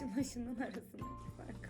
Şunla şunun arasındaki farka